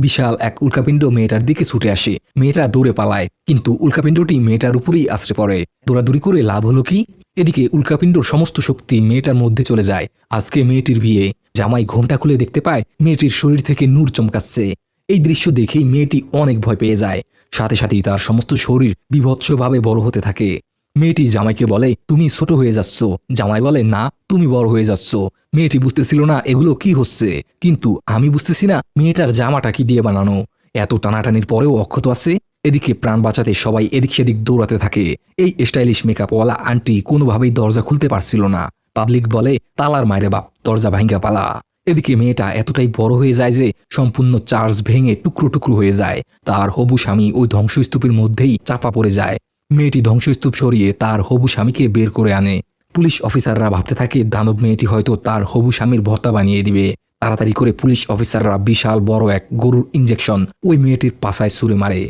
বিশাল এক উল্কাপিণ্ড মেয়েটার দিকে ছুটে আসে। মেয়েটা দৌড়ে পালায়, কিন্তু উল্কাপিণ্ডটি মেয়েটার উপরেই আশ্রে পড়ে। দৌড়াদৌড়ি করে লাভ হলো কি? এদিকে উল্কাপিণ্ডর সমস্ত শক্তি মেয়েটার মধ্যে চলে যায়। আজকে মেয়েটির বিয়ে। জামাই ঘোমটা খুলে দেখতে পায়, মেয়েটির শরীর থেকে নূর চমকাচ্ছে। এই দৃশ্য দেখেই মেয়েটি অনেক ভয় পেয়ে যায়। সাথে সাথেই তার সমস্ত শরীর বিভৎসভাবে বড় হতে থাকে। মেয়েটি জামাইকে বলে, তুমি ছোট হয়ে যাচ্ছ। জামাই বলে, না, তুমি বড় হয়ে যাচ্ছ। মেয়েটি বুঝতেছিল না এগুলো কি হচ্ছে। কিন্তু আমি বুঝতেছি না মেয়েটার জামাটা কি দিয়ে বানানো। এত টানাটানির পরেও অক্ষত আছে। এদিকে প্রাণ বাঁচাতে সবাই এদিক সেদিক দৌড়াতে থাকে। এই স্টাইলিশ মেকআপওয়ালা আন্টি কোনোভাবেই দরজা খুলতে পারছিল না। পাবলিক বলে, তালার মায়ের বাপ, দরজা ভাঙ্গা পালা। এদিকে মেয়েটা এতটাই বড় হয়ে যায় যে সম্পূর্ণ চার্জ ভেঙে টুকরো টুকরো হয়ে যায়। তার হবু স্বামী ওই ধ্বংসস্তূপের মধ্যেই চাপা পড়ে যায়। মেয়েটি ধ্বংসস্তূপ সরিয়ে তার হবু স্বামীকে বের করে আনে। পুলিশ অফিসাররা ভাবতে থাকে, দানব মেয়েটি হয়তো তার হবু স্বামীর ভত্তা বানিয়ে দিবে। তাড়াতাড়ি করে পুলিশ অফিসাররা বিশাল বড় এক গরুর ইঞ্জেকশন ওই মেয়েটির পাশায় সুরে মারে।